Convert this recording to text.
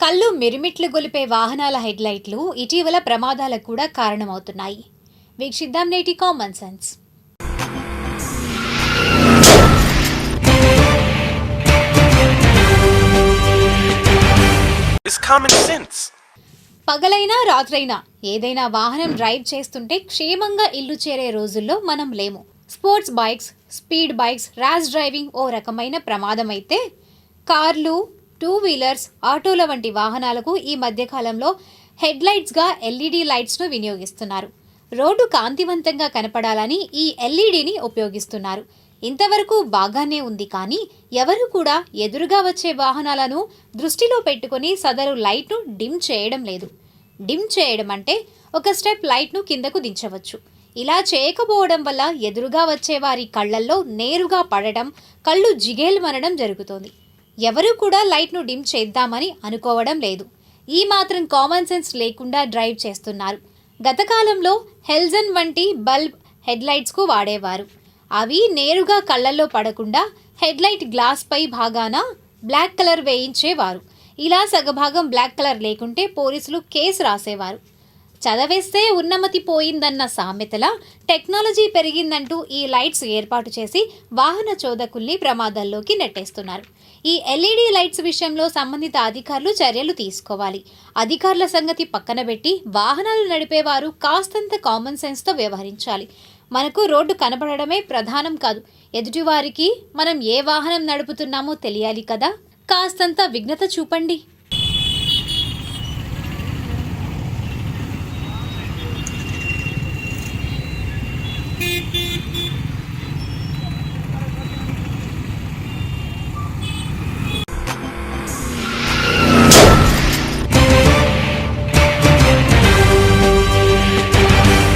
కళ్ళు మిరిమిట్లు గొలిపే వాహనాల హెడ్లైట్లు ఇటీవల ప్రమాదాలకు కూడా కారణమవుతున్నాయి. వీక్షిద్దాం నేటి కామన్ సెన్స్. పగలైనా రాత్రైనా ఏదైనా వాహనం డ్రైవ్ చేస్తుంటే క్షేమంగా ఇల్లు చేరే రోజుల్లో మనం లేము. Sports bikes speed bikes rash driving ఓ రకమైన ప్రమాదం అయితే కార్లు టూ వీలర్స్ ఆటోల వంటి వాహనాలకు ఈ మధ్యకాలంలో హెడ్లైట్స్గా ఎల్ఈడి లైట్స్ను వినియోగిస్తున్నారు. రోడ్డు కాంతివంతంగా కనపడాలని ఈ ఎల్ఈడిని ఉపయోగిస్తున్నారు. ఇంతవరకు బాగానే ఉంది కానీ ఎవరు కూడా ఎదురుగా వచ్చే వాహనాలను దృష్టిలో పెట్టుకొని సదరు లైట్ను డిమ్ చేయడం లేదు. డిమ్ చేయడం అంటే ఒక స్టెప్ లైట్ను కిందకు దించవచ్చు. ఇలా చేయకపోవడం వల్ల ఎదురుగా వచ్చే వారి కళ్ళల్లో నేరుగా పడడం కళ్ళు జిగేలు మనడం జరుగుతోంది. ఎవరూ కూడా లైట్ను డిమ్ చేద్దామని అనుకోవడం లేదు. ఈ మాత్రం కామన్ సెన్స్ లేకుండా డ్రైవ్ చేస్తున్నారు. గత కాలంలో హెల్జన్ వంటి బల్బ్ హెడ్లైట్స్కు వాడేవారు. అవి నేరుగా కళ్ళల్లో పడకుండా హెడ్లైట్ గ్లాస్పై భాగాన బ్లాక్ కలర్ వేయించేవారు. ఇలా సగభాగం బ్లాక్ కలర్ లేకుంటే పోలీసులు కేసు రాసేవారు. చదవేస్తే ఉన్నమతి పోయిందన్న సామెతల టెక్నాలజీ పెరిగిందంటూ ఈ లైట్స్ ఏర్పాటు చేసి వాహన చోదకుల్ని ప్రమాదాల్లోకి నెట్టేస్తున్నారు. ఈ ఎల్ఈడి లైట్స్ విషయంలో సంబంధిత అధికారులు చర్యలు తీసుకోవాలి. అధికారుల సంగతి పక్కన పెట్టి వాహనాలు నడిపేవారు కాస్తంత కామన్ సెన్స్తో వ్యవహరించాలి. మనకు రోడ్డు కనబడడమే ప్రధానం కాదు. ఎదుటివారికి మనం ఏ వాహనం నడుపుతున్నామో తెలియాలి కదా? కాస్తంత విఘ్నత చూపండి.